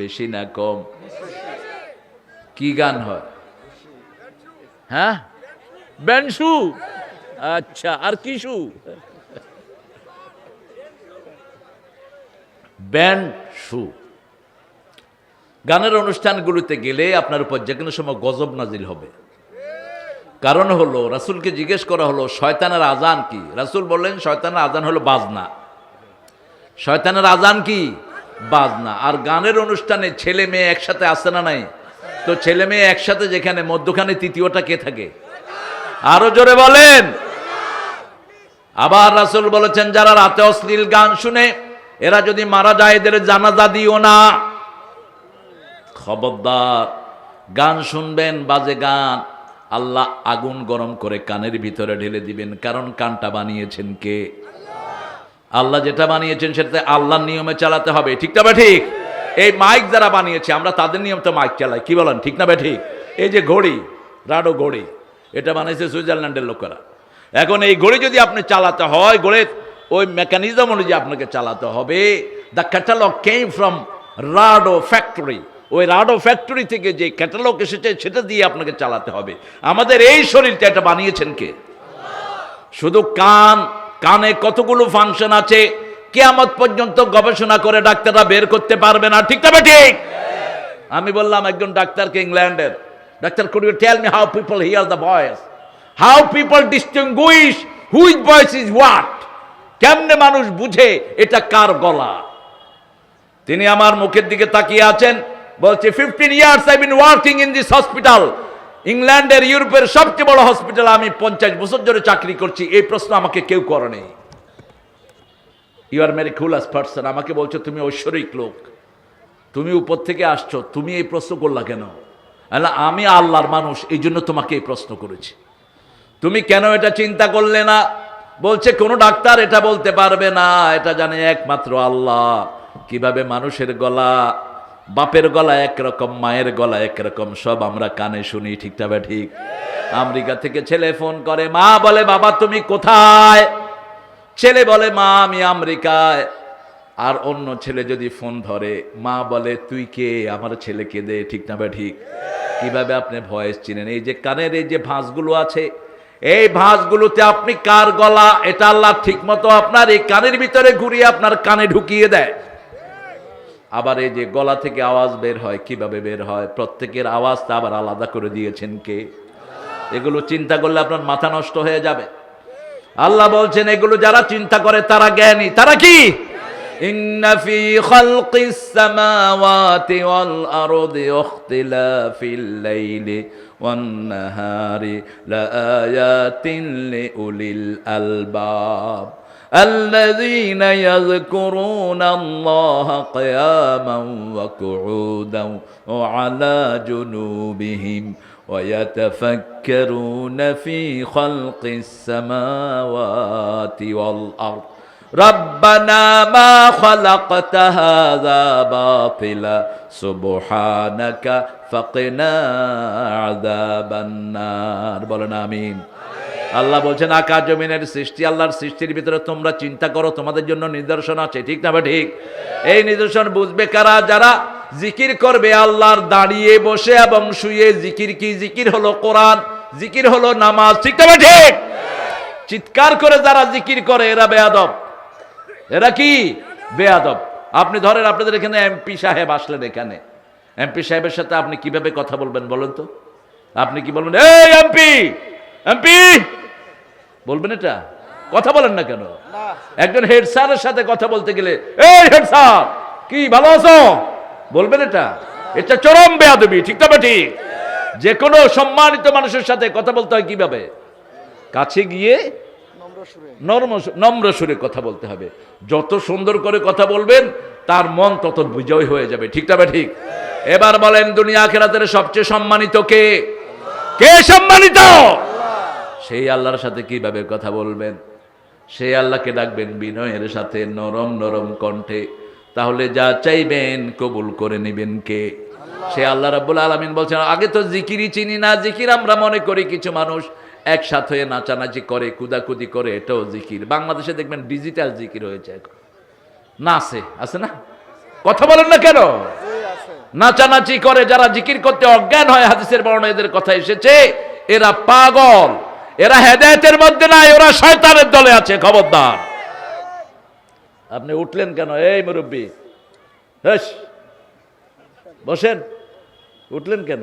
বেশি না কম? কি গান হয়? হ্যাঁ? ব্যানসু আচ্ছা আর কি সু ব্যান্ড গানের অনুষ্ঠানগুলোতে গেলে আপনার উপর যে কোনো সময় গজব নাজিল হবে। কারণ হলো, রাসূলকে জিজ্ঞেস করা হলো, শয়তানের আজান কি? রাসূল বললেন, শয়তানের আজান হলো বাজনা। শয়তানের আজান কি? বাজনা। আর গানের অনুষ্ঠানে ছেলে মেয়ে একসাথে আসে না নাই? তো ছেলে মেয়ে একসাথে যেখানে, মধ্যখানে তৃতীয়টা কে থাকে? আরও জোরে বলেন। আবার রাসূল বলেছেন, যারা রাতে অশ্লীল গান শুনে, এরা যদি মারা যায়, এদের জানাজা দিও না। খবরদার, গান শুনবেন, বাজে গান। আল্লাহ আগুন গরম করে কানের ভিতরে ঢেলে দিবেন। কারণ কানটা বানিয়েছেন কে? আল্লাহ যেটা বানিয়েছেন সেটাতে আল্লাহর নিয়মে চালাতে হবে। ঠিক না ঠিক এই মাইক যারা বানিয়েছে, আমরা তাদের নিয়ম তো মাইক চালাই, কি বলেন? ঠিক না ঠিক এই যে ঘড়ি, রাডো ঘড়ি, এটা বানিয়েছে সুইজারল্যান্ডের লোকেরা। এখন এই ঘড়ি যদি আপনি চালাতে হয়, ঘড়ির ওই মেকানিজম অনুযায়ী আপনাকে চালাতে হবে। The catalogue came from Rado factory ওই রাডো ফ্যাক্টরি থেকে যে ক্যাটালগ এসেছে, সেটা দিয়ে আপনাকে চালাতে হবে। আমাদের এই শরীরটা এটা বানিয়েছেন কে? শুধু কান কানে কতগুলো ফাংশন আছে, কেয়ামত পর্যন্ত গবেষণা করে ডাক্তাররা বের করতে পারবে না। ঠিক তবে ঠিক? আমি বললাম একজন ডাক্তারকে ইংল্যান্ডের। Doctor could you tell me how people hear the voice how people distinguish which voice is what কেমনে মানুষ বুঝে এটা কার গলা? তিনি আমার মুখের দিকে তাকিয়ে আছেন, বলছে fifteen years I been working in this hospital ইংল্যান্ডের ইউরোপের সবচেয়ে বড় হসপিটাল আমি পঞ্চাশ বছর ধরে চাকরি করছি। এই প্রশ্ন আমাকে কেউ করেনি ইউ আর মেরি খুলাস পার্সন আমাকে বলছো, তুমি ঐশ্বরিক লোক। তুমি উপর থেকে আসছো। তুমি এই প্রশ্ন করলা কেন? আমি আল্লাহর মানুষ, এই জন্য তোমাকে এই প্রশ্ন করেছি। তুমি কেন এটা চিন্তা করলে না? বলছে, কোনো ডাক্তার এটা বলতে পারবে না। এটা জানে একমাত্র আল্লাহ। কীভাবে মানুষের গলা বাপের গলা একরকম, মায়ের গলা একরকম, সব আমরা কানে শুনি ঠিকটা বা ঠিক? আমেরিকা থেকে ছেলে ফোন করে, মা, বলে, বাবা, তুমি কোথায়? ছেলে বলে, মা, আমি আমেরিকায়। আর অন্য ছেলে যদি ফোন ধরে, মা, বলে, তুই কে? আমার ছেলেকে দে? ঠিক না ঠিক? কীভাবে আপনি ভয়েস চিনেন? এই যে কানের এই যে ভাঁজগুলো আছে, এই ভাঁজগুলোতে আপনি কার গলা? এটা আল্লাহ ঠিক মতো আপনার এই কানের ভিতরে ঘুরিয়ে আপনার কানে ঢুকিয়ে দেয়। আবার এই যে গলা থেকে আওয়াজ বের হয় কিভাবে বের হয় প্রত্যেকের আওয়াজটা আবার আলাদা করে দিয়েছেন কে এগুলো চিন্তা করলে আপনার মাথা নষ্ট হয়ে যাবে আল্লাহ বলছেন এগুলো যারা চিন্তা করে তারা জ্ঞানী তারা কি إن في خلق السماوات والأرض واختلاف الليل والنهار لآيات لأولي الألباب الذين يذكرون الله قياما وقعودا وعلى جنوبهم ويتفكرون في خلق السماوات والأرض. ربنا ما خلقت هذا باطلا سبحانك فقنا عذاب النار. بلنا آمين. আল্লাহ বলছেন, আকাশ জমিনের সৃষ্টি, আল্লাহর সৃষ্টির ভিতরে তোমরা চিন্তা করো, তোমাদের জন্য নিদর্শন আছে, ঠিক না বা ঠিক? এই নিদর্শন বুঝবে কারা? যারা জিকির করবে, আল্লাহর দাঁড়িয়ে বসে এবং শুয়ে, জিকির কি? জিকির হলো কোরআন, জিকির হলো নামাজ, ঠিক না বা ঠিক? চিৎকার করে যারা জিকির করে, এরা বেয়াদব। এরা কি? বেয়াদব। আপনি ধরেন, আপনাদের এখানে এমপি সাহেব আসলেন এখানে। এমপি সাহেবের সাথে আপনি কীভাবে কথা বলবেন বলেন তো? আপনি কি বলবেন, এই এমপি এমপি! বলবেন এটা? কথা বলেন না কেন? একজন হেড স্যারের সাথে কথা বলতে গেলে এই হেড স্যার কি ভালো আছো? বলবেন এটা? এটা চরম বেয়াদবি ঠিক তবে ঠিক যে কোনো সম্মানিত মানুষের সাথে কথা বলতে হয় কীভাবে? কাছে গিয়ে নর্ম নম্র সুরে কথা বলতে হবে। যত সুন্দর করে কথা বলবেন তার মন তত বিজয় হয়ে যাবে ঠিক তবে ঠিক এবার বলেন দুনিয়া খেলাতে সবচেয়ে সম্মানিত কে? কে সম্মানিত? সেই আল্লাহর সাথে কীভাবে কথা বলবেন? সেই আল্লাহকে ডাকবেন বিনয়ের সাথে নরম নরম কণ্ঠে। তাহলে যা চাইবেন কবুল করে নেবেন কে? সে আল্লাহ রাব্বুল আলামিন বলছেন, আগে তো জিকিরই চিনি না, জিকির আমরা মনে করি কিছু মানুষ একসাথে নাচানাচি করে, কুদাকুদি করে, এটাও জিকির। বাংলাদেশে দেখবেন ডিজিটাল জিকির হয়েছে এখন। নাচে আছে না? কথা বলেন না কেন? নাচানাচি করে যারা জিকির করতে অজ্ঞান হয়, হাদিসের বর্ণ এদের কথা এসেছে, এরা পাগল। এরা হেদায়েতের মধ্যে নাই, ওরা শয়তানের দলে আছে, খবরদার। আপনি উঠলেন কেন? এই মুরব্বী বসেন। উঠলেন কেন?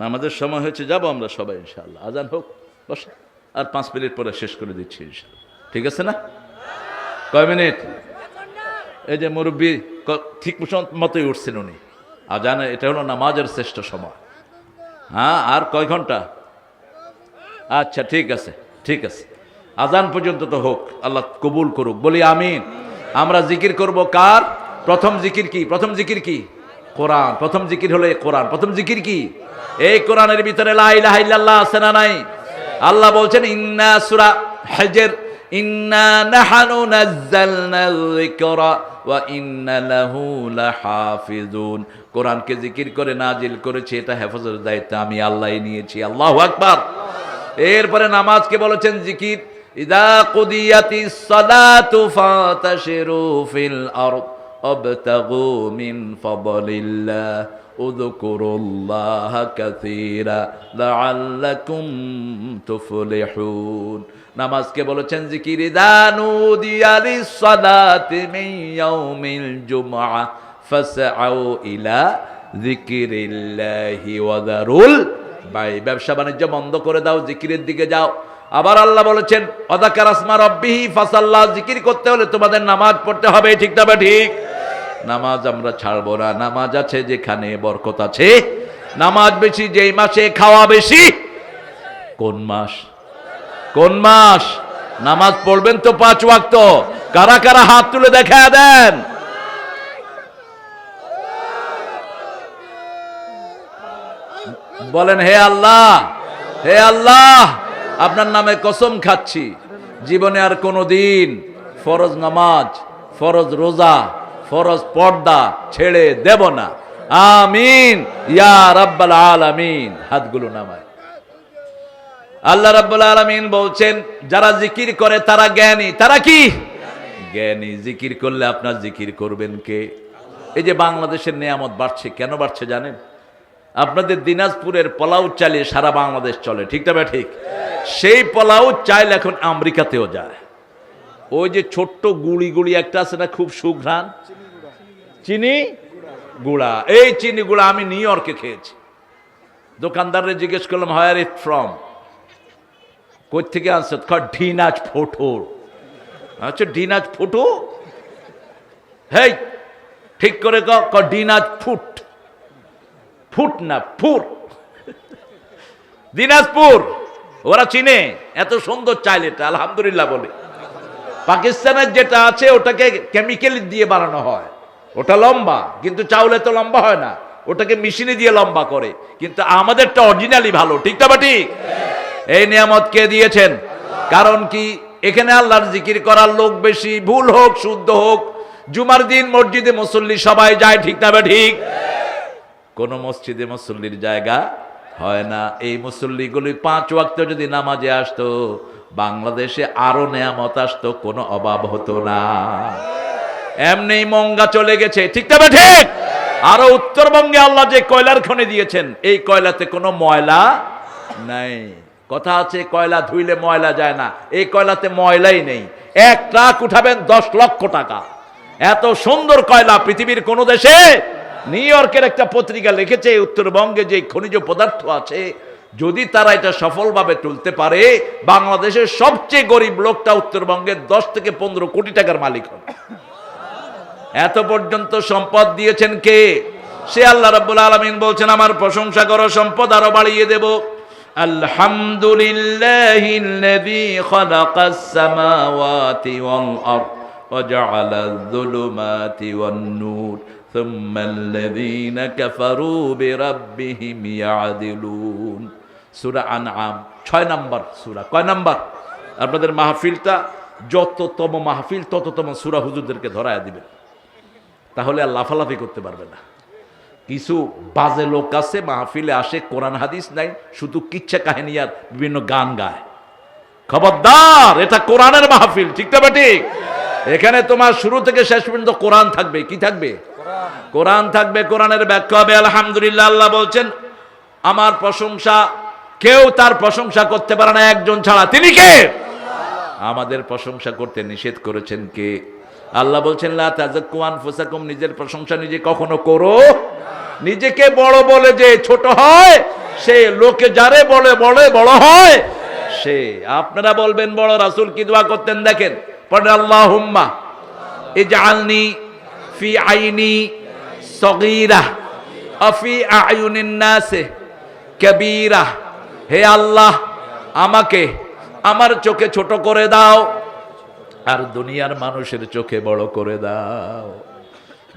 নামাজের সময় হয়েছে, যাব আমরা সবাই, ইনশাআল্লাহ। আজান হোক বস আর পাঁচ মিনিট পরে শেষ করে দিচ্ছি, ইনশাআল্লাহ। ঠিক আছে না? কয় মিনিট? এই যে মুরব্বী ঠিক মতোই উঠছেন উনি। আজানে, এটা হলো নামাজের শ্রেষ্ঠ সময়। হ্যাঁ আর কয় ঘণ্টা? আচ্ছা ঠিক আছে ঠিক আছে। আজান পর্যন্ত তো হোক, আল্লাহ কবুল করুক। বলি আমিন। আমরা জিকির করব কার? প্রথম জিকির কি? প্রথম জিকির কি? কোরআন। প্রথম জিকির হলে কোরআন। প্রথম জিকির কি? এই কোরআনের ভিতরে আছে না নাই? আল্লাহ বলছেন, ইন্না সুরা হজর, ইন্না নাহানু নাযালনা যিকরা। লাহাফিজুন। কোরআনকে জিকির করে নাজিল করেছি, এটা হেফাজতের দায়িত্ব, আমি আল্লাহই নিয়েছি। আল্লাহু আকবার। এরপরে নামাজকে বলেছেন জিকির, ইদা কুদিয়াতিস সালাতু ফাতাশিরু ফিল আরদ, অবতাগু মিন ফাদলিল্লাহ, উযকুরুল্লাহ কাসীরা লাআল্লাকুম তুফলিহুন। নামাজকে বলেছেন জিকির ইদা নুদিয়া লিস-সালাতি মিন ইয়াউমিল জুমআহ ফাসআউ ইলা যিকিরিল্লাহি ওয়া দারুল ভাই ব্যবসা বাণিজ্য বন্ধ করে দাও, জিকিরের দিকে যাও। আবার আল্লাহ বলেছেন, অদাকার আসমা রব্বিহি ফাসাল্লাহ জিকির করতে হলে তোমাদের নামাজ পড়তে হবে, ঠিক তবে ঠিক নামাজ আমরা ছাড়বো না। নামাজ আছে যেখানে বরকত আছে। নামাজ বেশি, যেই মাসে খাওয়া বেশি, কোন মাস? কোন মাস? নামাজ পড়বেন তো পাঁচ ওয়াক্ত। কারা কারা হাত তুলে দেখা দেন? বলেন, হে আল্লাহ হে আল্লাহ, আপনার নামে কসম খাচ্ছি। জীবনে আর কোনো দিন ফরজ নামাজ, ফরজ রোজা, ফরজ পর্দা ছেড়ে দেব না। আমিন। ইয়া রাব্বাল আলামিন। হাতগুলো নামায়। আল্লাহ রাব্বুল আলামিন বলছেন, যারা জিকির করে তারা জ্ঞানী। তারা কি? জ্ঞানী। জিকির করলে আপনার জিকির করবেন কে? এই যে বাংলাদেশের নিয়ামত বাড়ছে, কেন বাড়ছে জানেন? আপনাদের দিনাজপুরের পোলাও চালিয়ে সারা বাংলাদেশ চলে, ঠিক তবে ঠিক? সেই পোলাও চাইল এখন আমেরিকাতেও যায়। ওই যে ছোট্ট গুড়ি গুড়ি একটা আছে না, খুব সুঘ্রাণ? চিনি গুড়া। এই চিনি গুড়া আমি নিউ ইয়র্কে খেয়েছি। দোকানদারে জিজ্ঞেস করলাম হায়ার ইট ফ্রম কই থেকে আনছে ঢিনাজ ফোটো? আচ্ছা ডিনাজ ফুটু? হেই, ঠিক করে ক ক ডিনাজ ফুট? ফুট না, ফুর। দিনাজপুর, ওরা চিনে, এত সুন্দর চাইল এটা, আলহামদুলিল্লাহ বলে। পাকিস্তানের যেটা আছে, ওটাকে কেমিক্যাল দিয়ে বানানো হয়। ওটা লম্বা, কিন্তু চাউলে তো লম্বা হয় না। ওটাকে মেশিনে দিয়ে লম্বা করে। কিন্তু আমাদেরটা অরিজিনালি ভালো, ঠিক তো বা ঠিক? এই নিয়ামত কে দিয়েছেন? কারণ কি, এখানে আল্লাহর জিকির করার লোক বেশি, ভুল হোক, শুদ্ধ হোক, জুমার দিন মসজিদে মুসল্লি সবাই যায়, ঠিক না বা ঠিক? কোন মসজিদে মুসল্লির জায়গা হয় না। এই মুসল্লিগুলি পাঁচ ওয়াক্ত যদি নামাজে আসতো, বাংলাদেশে আরও নেয়ামত আসতো, কোনো অভাব হতো না। এমনি মঙ্গা চলে গেছে, ঠিক তবে ঠিক? আরও উত্তরবঙ্গে আল্লাহ যে কয়লার খনি দিয়েছেন, এই কয়লাতে কোনো ময়লা নাই। কথা আছে, কয়লা ধুইলে ময়লা যায় না। এই কয়লাতে ময়লাই নেই। এক ট্রাক উঠাবেন দশ লক্ষ টাকা। এত সুন্দর কয়লা পৃথিবীর কোন দেশে? নিউ ইয়র্কের একটা পত্রিকা লিখেছে উত্তরবঙ্গে যে খনিজ পদার্থ আছে, যদি তারা এটা সফলভাবে তুলতে পারে, বাংলাদেশের সবচেয়ে গরিব লোকটা উত্তরবঙ্গের দশ থেকে পনেরো কোটি টাকার মালিক হবে। এত পর্যন্ত সম্পদ দিয়েছেন কে? সে আল্লাহ রাব্বুল আলামিন বলছেন, আমার প্রশংসা করো, সম্পদ আরও বাড়িয়ে দেব। আলহামদুলিল্লাহিল্লাযী খালাকাস সামাওয়াতি ওয়াল আরদ وجعل الظلمات والنور ثم الذين كفروا بربهم يعدلون সূরা আনআম 6 নাম্বার সূরা কয় নাম্বার আপনাদের মাহফিলটা যততম মাহফিল তততম সূরা হুজুরদেরকে ধরায় দিবেন তাহলে আর লাফালাফি করতে পারবে না কিছু বাজে লোক আছে, মাহফিলে আসে, কোরআন হাদিস নাই, শুধু কিচ্ছা কাহিনী আর বিভিন্ন গান গায়। খবরদার, এটা কোরআনের মাহফিল, ঠিক তবে ঠিক এখানে তোমার শুরু থেকে শেষ পর্যন্ত কোরআন থাকবে, কি থাকবে? কোরআন থাকবে, কোরআনের ব্যাখ্যা হবে, আলহামদুলিল্লাহ, আল্লাহ বলছেন, আমার প্রশংসা, কেউ তার প্রশংসা করতে পারে না, একজন ছাড়া। তিনি কে? আমাদের প্রশংসা করতে নিষেধ করেছেন কে? আল্লাহ বলছেন, লা তাজাক্কু আনফুসাকুম নিজের প্রশংসা নিজে কখনো করো নিজেকে বড় বলে যে ছোট হয়, সে লোকে যারে বলে বলে বড় হয়, সে। আপনারা বলবেন, বড় রাসূল কি দোয়া করতেন দেখেন? পড়েন, আল্লাহুম্মা ইজআলনি ফি আইনি সগীরা আফি আয়ুনিন নাসে কবীরা। হে আল্লাহ, আমাকে আমার চোখে ছোট করে দাও, আর দুনিয়ার মানুষের চোখে বড় করে দাও।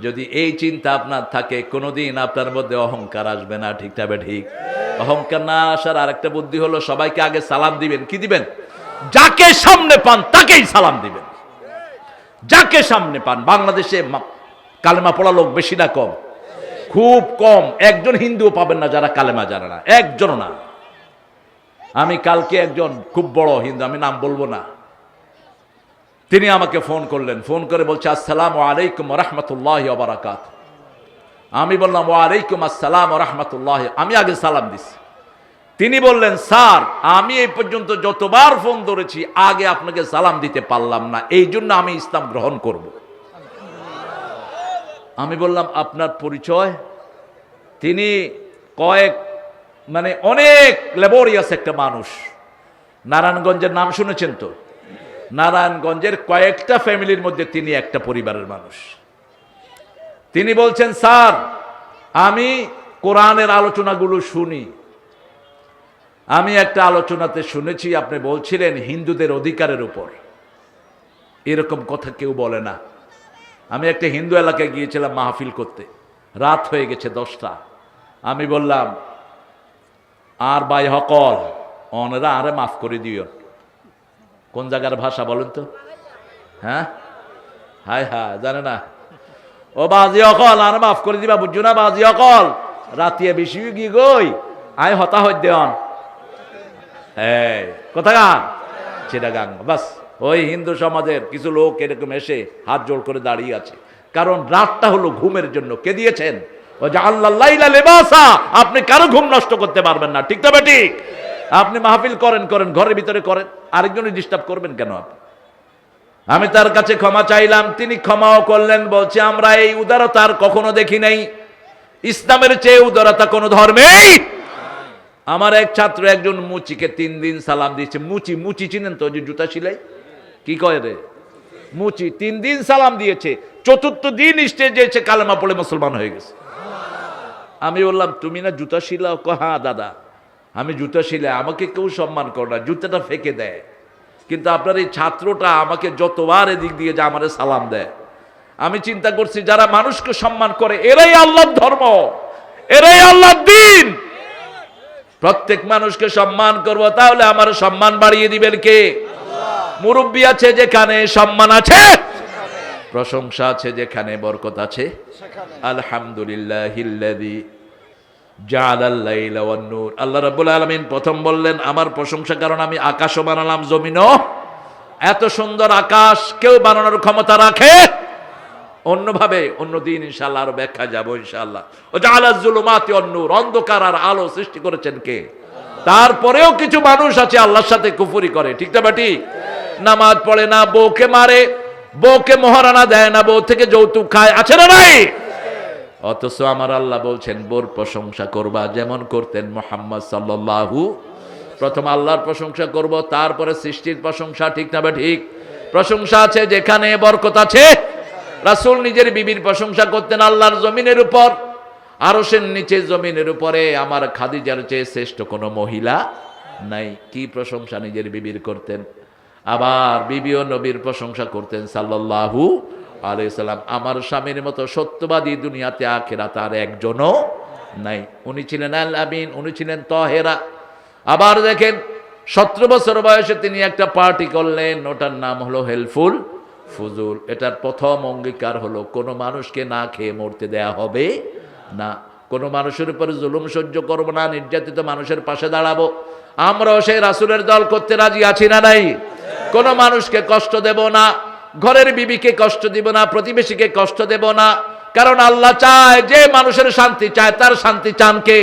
যদি এই চিন্তা আপনার থাকে, কোনোদিন আপনার মধ্যে অহংকার আসবে না, ঠিক তবে ঠিক? অহংকার না আসার আরেকটা বুদ্ধি হলো, সবাইকে আগে সালাম দিবেন। কি দিবেন? যাকে সামনে পান, তাকেই সালাম দিবেন। যাকে সামনে পান, বাংলাদেশে কালেমা পড়া লোক বেশি না কম। খুব কম। একজন হিন্দুও পাবেন না যারা কালেমা জানে না। একজনও না। আমি কালকে একজন খুব বড় হিন্দু, আমি নাম বলব না। তিনি আমাকে ফোন করলেন। ফোন করে বলছে, আসসালাম আলাইকুম রহমতুল্লাহ বারাকাত। আমি বললাম ওয়ালাইকুম আসসালাম রহমতুল্লাহ। আমি আগে সালাম দিছি। তিনি বললেন, স্যার, আমি এই পর্যন্ত যতবার ফোন ধরেছি, আগে আপনাকে সালাম দিতে পারলাম না। এই জন্য আমি ইসলাম গ্রহণ করব। আমি বললাম, আপনার পরিচয়? তিনি কয়েক মানে অনেক লেবোরিয়াস একটা মানুষ। নারায়ণগঞ্জের নাম শুনেছেন তো? নারায়ণগঞ্জের কয়েকটা ফ্যামিলির মধ্যে তিনি একটা পরিবারের মানুষ। তিনি বলছেন, স্যার, আমি কোরআনের আলোচনাগুলো শুনি। আমি একটা আলোচনাতে শুনেছি, আপনি বলছিলেন হিন্দুদের অধিকারের উপর। এরকম কথা কেউ বলে না। আমি একটা হিন্দু এলাকায় গিয়েছিলাম মাহফিল করতে। রাত হয়ে গেছে দশটা। আমি বললাম, আর বাই হকল, অনেরা আরে মাফ করে দিও। কোন জায়গার ভাষা বলেন তো? হ্যাঁ? হায় হায়, জানে না। ও বাজি অকল, আর মাফ করে দিবা, বুঝছ না বাজি অকল? রাতিয়া বেশি গি গই আয় হতা হই দেওয়ান। এই, কোথাকার? চিটাগাং। বাস, ওই হিন্দু সমাজের কিছু লোক এরকম এসে হাত জোড় করে দাঁড়িয়ে আছে। কারণ রাতটা হলো ঘুমের জন্য। কে দিয়েছেন? ও যে আল্লাহ লেবাসা, আপনি কারও ঘুম নষ্ট করতে পারবেন না। ঠিক তবে ঠিক? আপনি মাহফিল করেন করেন, ঘরের ভিতরে করেন। আরেকজনই ডিস্টার্ব করবেন কেন আপনি? আমি তার কাছে ক্ষমা চাইলাম, তিনি ক্ষমাও করলেন, বলছে, আমরা এই উদারতা আর কখনো দেখি নাই। ইসলামের চেয়ে উদারতা কোনো ধর্মেই আমার এক ছাত্র একজন মুচিকে তিন দিন সালাম দিয়েছে, মুচি মুচি চিনেন তো যে জুতা সিলাই? কি কয় রে? মুচি তিন দিন সালাম দিয়েছে, চতুর্থ দিন স্টেজে এসে কালেমা পড়ে মুসলমান হয়ে গেছে। আমি বললাম, তুমি না জুতা শিলাও? হ্যাঁ দাদা। আমি জুতা শিলাই আমাকে কেউ সম্মান করে না জুতাটা ফেঁকে দেয়। কিন্তু আপনার এই ছাত্রটা আমাকে যতবার এদিক দিয়ে যা আমারে সালাম দেয়। আমি চিন্তা করছি যারা মানুষকে সম্মান করে এরাই আল্লাহর ধর্ম এরাই আল্লাহর দিন। প্রত্যেক মানুষকে সম্মান করব তাহলে আমার সম্মান বাড়িয়ে দিবেন কে? মুরব্বী আছে যেখানে সম্মান আছে প্রশংসা আছে যেখানে বরকত আছে। আলহামদুলিল্লাহ আল্লাহ রাব্বুল আলামিন প্রথম বললেন, আমার প্রশংসা কারণ আমি আকাশও বানালাম, জমিনও। এত সুন্দর আকাশ কেউ বানানোর ক্ষমতা রাখে? অন্যভাবে অন্য দিন ইনশাল্লাহ আরও ব্যাখ্যা যাব ইনশাল্লাহ ও জালাজুলুমাতি অন্নুর অন্ধকার আর আলো সৃষ্টি করেছেন কে? তারপরেও কিছু মানুষ আছে আল্লাহর সাথে কুফুরি করে। ঠিক না বাটি? নামাজ পড়ে না, বউকে মারে, বউকে মহারানা দেয় না, বউ থেকে যৌতুক খায়। আছে না নাই? অথচ আমার আল্লাহ বলছেন, বোর প্রশংসা করবা। যেমন করতেন মোহাম্মদ সাল্লাল্লাহু, প্রথম আল্লাহর প্রশংসা করব, তারপরে সৃষ্টির প্রশংসা, ঠিক না বা ঠিক? প্রশংসা আছে যেখানে, বরকত আছে। রাসূল নিজের বিবির প্রশংসা করতেন আল্লাহর জমিনের উপর। আরশের নিচে জমিনের উপরে আমার খাদিজার চেয়ে শ্রেষ্ঠ কোনো মহিলা নাই। কি প্রশংসা নিজের বিবির করতেন? আবার বিবি ও নবীর প্রশংসা করতেন সাল্লাল্লাহু আলাইহি সাল্লাম আমার স্বামীর মতো সত্যবাদী দুনিয়াতে আখেরা তার একজনও নাই। উনি ছিলেন আল আমিন উনি ছিলেন তহেরা। আবার দেখেন, সতেরো বছর বয়সে তিনি একটা পার্টি করলেন, ওটার নাম হলো হেল্পফুল ফুজুল। এটার প্রথম অঙ্গীকার হলো, কোনো মানুষকে না খেয়ে মরতে দেয়া হবে না। কোনো মানুষের উপর জুলুম সহ্য করব না, নির্যাতিত মানুষের পাশে দাঁড়াবো। আমরাও সেই রাসুলের দল করতে রাজি আছি না নাই? কোনো মানুষকে কষ্ট দেব না। ঘরের বিবিকে কষ্ট দিব না, প্রতিবেশীকে কষ্ট দেব না। কারণ আল্লাহ চায় যে মানুষের শান্তি চায়, তার শান্তি চান কে?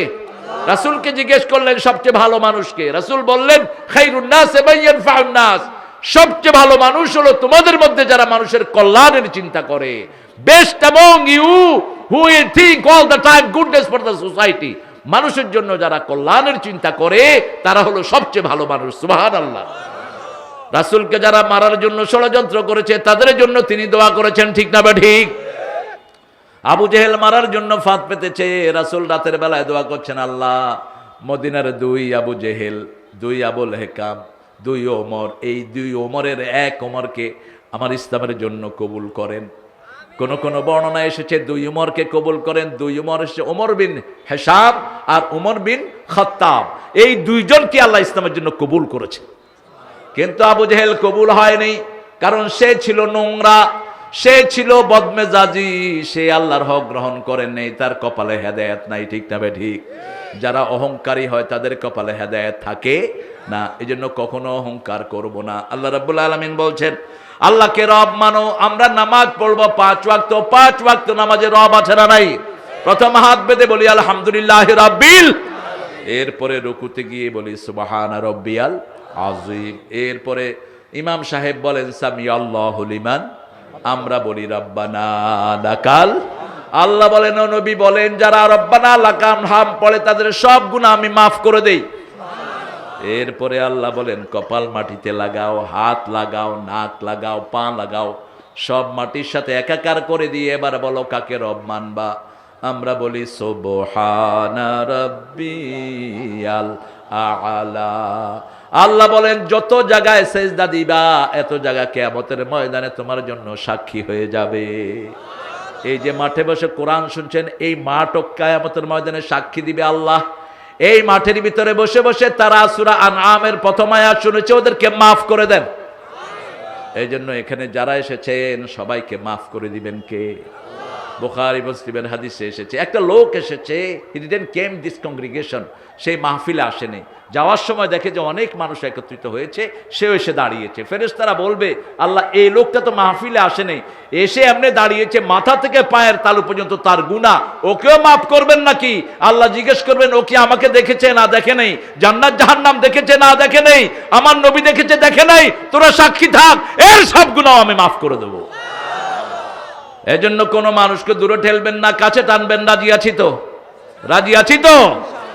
রাসূলকে জিজ্ঞেস করলেন, সবচেয়ে ভালো মানুষকে। রাসূল বললেন সবচেয়ে ভালো মানুষ হলো তোমাদের মধ্যে যারা মানুষের কল্যাণের চিন্তা করে। Best among you who think all the time goodness for the society. মানুষের জন্য যারা কল্যাণের চিন্তা করে, তারা হলো সবচেয়ে ভালো মানুষ। সুবহানাল্লাহ। রাসূলকে যারা মারার জন্য ষড়যন্ত্র করেছে, তাদের জন্য তিনি দোয়া করেছেন, ঠিক না বা ঠিক? আবু জেহেল মারার জন্য ফাঁদ পেতেছে, রাসূল রাতের বেলায় দোয়া করছেন, আল্লাহ, মদিনার দুই আবু জেহেল, দুই আবুল হেকাম, দুই ওমর, এই দুই ওমরের এক ওমরকে আমার ইসলামের জন্য কবুল করেন। কোন কোন বর্ণনা এসেছে, দুই উমরকে কবুল করেন, দুই উমর এসেছে ওমর বিন হেসাব আর উমর বিন খত্তাব। এই দুইজনকে আল্লাহ ইসলামের জন্য কবুল করেছে। কিন্তু আবু জেহেল কবুল হয়নি, কারণ সে ছিল নোংরা, সে ছিল বদমেজাজি, সে আল্লাহর হক গ্রহণ করেন নেই, তার কপালে হেদায়েত নাই, ঠিক না ঠিক? যারা অহংকারী হয়, তাদের কপালে হেদায়েত থাকে না এই জন্য কখনো অহংকার করব না। আল্লাহ রাব্বুল আলামিন বলছেন, আল্লাহকে রব মানো, আমরা নামাজ পড়ব পাঁচ ওয়াক্ত পাঁচ ওয়াক্ত নামাজে রব আছে না নাই? প্রথম হাত বেঁধে বলি, আলহামদুলিল্লাহ রব্বিল এরপরে রুকুতে গিয়ে বলি, সুবাহান রব্বিয়াল আজিম এরপরে ইমাম সাহেব বলেন সামি আল্লাহ লিমান? আমরা বলি, রব্বানা আল্লাহ বলেন নবী, বলেন, যারা রব্বানা লাকাম, হাম পড়ে, তাদের সব গুণা আমি মাফ করে দেই। এরপরে আল্লাহ বলেন, কপাল মাটিতে লাগাও, হাত লাগাও, নাক লাগাও, পা লাগাও, সব মাটির সাথে একাকার করে দিয়ে এবার বলো, কাকে রব মানবা? আমরা বলি, সোবহানা রব্বিয়াল আলা। আল্লাহ বলেন, যত জায়গায় সেজদা দিবা, এত জায়গা কেয়ামতের ময়দানে তোমার জন্য সাক্ষী হয়ে যাবে। এই যে মাঠে বসে কোরআন শুনছেন, এই মাঠও কায়ামতের ময়দানে সাক্ষী দিবে আল্লাহ। এই মাঠের ভিতরে বসে বসে তারা সুরা আনআমের প্রথম আয়াত শুনেছে, ওদেরকে মাফ করে দেন। এই জন্য এখানে যারা এসেছেন, সবাইকে মাফ করে দিবেন কে? বোখারি, মুসলিমের হাদিসে এসেছে। একটা লোক এসেছে হি কেম দিস কংগ্রিগেশন সেই মাহফিলে আসেনি। যাওয়ার সময় দেখে যে অনেক মানুষ একত্রিত হয়েছে, সেও এসে দাঁড়িয়েছে। ফেরেশতারা বলবে, আল্লাহ, এই লোকটা তো মাহফিলে আসেনি। এসে এমনি দাঁড়িয়েছে, মাথা থেকে পায়ের তালু পর্যন্ত তার গুণা ওকেও মাফ করবেন নাকি? আল্লাহ জিজ্ঞেস করবেন, ও কি আমাকে দেখেছে না দেখে নেই? জান্নাত জাহান্নাম দেখেছে না দেখে নেই? আমার নবী দেখেছে দেখে নেই? তোরা সাক্ষী থাক, এর সব গুণাও আমি মাফ করে দেবো। এজন্য কোনো মানুষকে দূরে ঠেলবেন না কাছে টানবেন রাজি আছি তো? রাজি আছি তো?